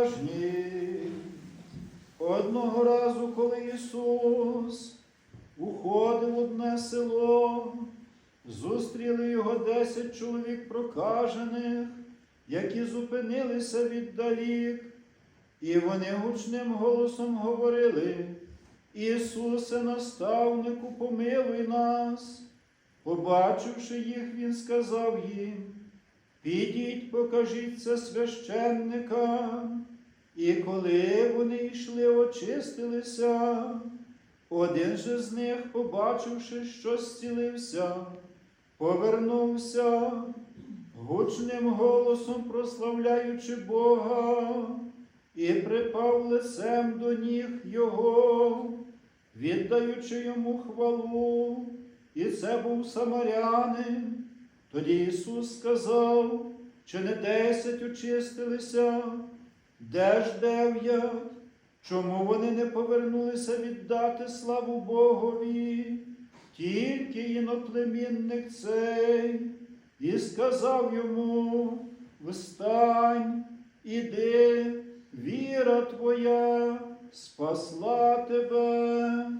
уважні. Одного разу, коли Ісус уходив в одне село, зустріли його десять чоловік прокажених, які зупинилися віддалік, і вони гучним голосом говорили, Ісусе, наставнику, помилуй нас. Побачивши їх, Він сказав їм, підіть, покажіть це священникам. І коли вони йшли, очистилися, один же з них, побачивши, що зцілився, повернувся, гучним голосом прославляючи Бога, і припав лицем до ніг Його, віддаючи йому хвалу, і це був самарянин. Тоді Ісус сказав, чи не десять очистилися, де ж дев'ять? Чому вони не повернулися віддати славу Богові? Тільки іноплемінник цей, і сказав йому, встань, іди, віра твоя спасла тебе.